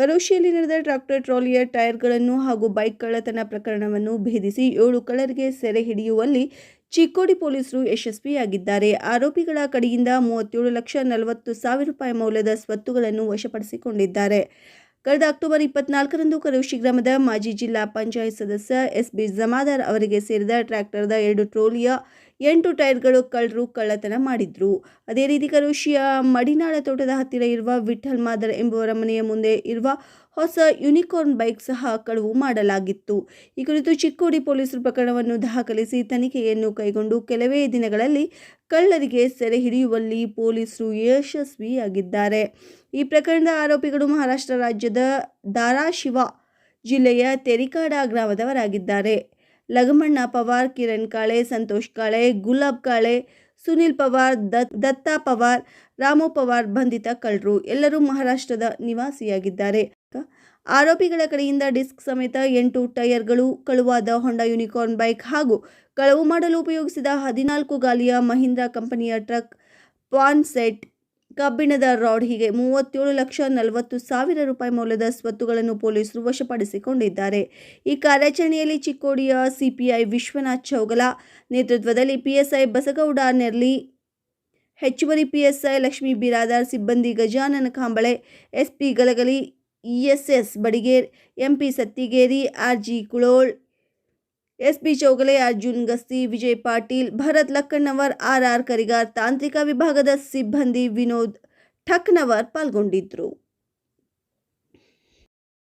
ಕರೋಶಿಯಲ್ಲಿ ನಡೆದ ಟ್ರಾಕ್ಟರ್ ಟ್ರಾಲಿಯ ಟೈರ್ಗಳನ್ನು ಹಾಗೂ ಬೈಕ್ ಕಳ್ಳತನ ಪ್ರಕರಣವನ್ನು ಭೇದಿಸಿ ಏಳು ಕಳ್ಳರಿಗೆ ಸೆರೆ ಹಿಡಿಯುವಲ್ಲಿ ಚಿಕ್ಕೋಡಿ ಪೊಲೀಸರು ಯಶಸ್ವಿಯಾಗಿದ್ದಾರೆ. ಆರೋಪಿಗಳ ಕಡೆಯಿಂದ ಮೂವತ್ತೇಳು ಲಕ್ಷ ನಲವತ್ತು ಸಾವಿರ ರೂಪಾಯಿ ಮೌಲ್ಯದ ಸ್ವತ್ತುಗಳನ್ನು ವಶಪಡಿಸಿಕೊಂಡಿದ್ದಾರೆ. ಕಳೆದ ಅಕ್ಟೋಬರ್ ಇಪ್ಪತ್ನಾಲ್ಕರಂದು ಕರೋಶಿ ಗ್ರಾಮದ ಮಾಜಿ ಜಿಲ್ಲಾ ಪಂಚಾಯತ್ ಸದಸ್ಯ ಎಸ್ ಬಿ ಜಮಾದಾರ್ ಅವರಿಗೆ ಸೇರಿದ ಟ್ರ್ಯಾಕ್ಟರ್ದ ಎರಡು ಟ್ರೋಲಿಯ ಎಂಟು ಟೈರ್ಗಳು ಕಳ್ಳರು ಕಳ್ಳತನ ಮಾಡಿದ್ರು. ಅದೇ ರೀತಿ ಕರುಷಿಯ ಮಡಿನಾಳ ತೋಟದ ಹತ್ತಿರ ಇರುವ ವಿಠಲ್ ಮಾದರ್ ಎಂಬುವರ ಮನೆಯ ಮುಂದೆ ಇರುವ ಹೊಸ ಯುನಿಕಾರ್ನ್ ಬೈಕ್ ಸಹ ಕಳವು ಮಾಡಲಾಗಿತ್ತು. ಈ ಕುರಿತು ಚಿಕ್ಕೋಡಿ ಪೊಲೀಸರು ಪ್ರಕರಣವನ್ನು ದಾಖಲಿಸಿ ತನಿಖೆಯನ್ನು ಕೈಗೊಂಡು ಕೆಲವೇ ದಿನಗಳಲ್ಲಿ ಕಳ್ಳರಿಗೆ ಸೆರೆ ಹಿಡಿಯುವಲ್ಲಿ ಪೊಲೀಸರು ಯಶಸ್ವಿಯಾಗಿದ್ದಾರೆ. ಈ ಪ್ರಕರಣದ ಆರೋಪಿಗಳು ಮಹಾರಾಷ್ಟ್ರ ರಾಜ್ಯದ ಧಾರಾಶಿವ ಜಿಲ್ಲೆಯ ತೆರಿಕಾಡ ಗ್ರಾಮದವರಾಗಿದ್ದಾರೆ. ಲಗಮಣ್ಣ ಪವಾರ್, ಕಿರಣ್ ಕಾಳೆ, ಸಂತೋಷ್ ಕಾಳೆ, ಗುಲಾಬ್ ಕಾಳೆ, ಸುನಿಲ್ ಪವಾರ್, ದತ್, ದತ್ತಾ ಪವಾರ್, ರಾಮು ಪವಾರ್, ಬಂಧಿತ ಕಳ್ಳರು ಎಲ್ಲರೂ ಮಹಾರಾಷ್ಟ್ರದ ನಿವಾಸಿಯಾಗಿದ್ದಾರೆ. ಆರೋಪಿಗಳ ಕಡೆಯಿಂದ ಡಿಸ್ಕ್ ಸಮೇತ ಎಂಟು ಟೈರ್ಗಳು ಕಳುವಾದ ಹೊಂಡಾ ಯೂನಿಕಾರ್ನ್ ಬೈಕ್ ಹಾಗೂ ಕಳವು ಮಾಡಲು ಉಪಯೋಗಿಸಿದ ಹದಿನಾಲ್ಕು ಗಾಲಿಯ ಮಹೀಂದ್ರಾ ಕಂಪನಿಯ ಟ್ರಕ್ ಪಾನ್ ಸೆಟ್ ಕಬ್ಬಿಣದ ರಾಡ್ ಹೀಗೆ ಮೂವತ್ತೇಳು ಲಕ್ಷ ನಲವತ್ತು ಸಾವಿರ ರೂಪಾಯಿ ಮೌಲ್ಯದ ಸ್ವತ್ತುಗಳನ್ನು ಪೊಲೀಸರು ವಶಪಡಿಸಿಕೊಂಡಿದ್ದಾರೆ. ಈ ಕಾರ್ಯಾಚರಣೆಯಲ್ಲಿ ಚಿಕ್ಕೋಡಿಯ ಸಿಪಿಐ ವಿಶ್ವನಾಥ್ ಚೌಗಲ, ನೇತೃತ್ವದಲ್ಲಿ ಪಿಎಸ್ಐ ಬಸಗೌಡ ನೆರ್ಲಿ, ಹೆಚ್ಚುವರಿ ಪಿಎಸ್ಐ ಲಕ್ಷ್ಮೀ ಬಿರಾದಾರ್, ಸಿಬ್ಬಂದಿ Gajanana Kamble, SP Galagali ESS Badiger, MP Sattigeri RG Kulol SP Chougale, Arjun Gasti, Vijay Patil, Bharat Lakkannavar, R R Karigar ತಾಂತ್ರಿಕ ವಿಭಾಗದ ಸಿಬ್ಬಂದಿ ವಿನೋದ್ ಠಕ್ನವರ್ ಪಾಲ್ಗೊಂಡಿದ್ದರು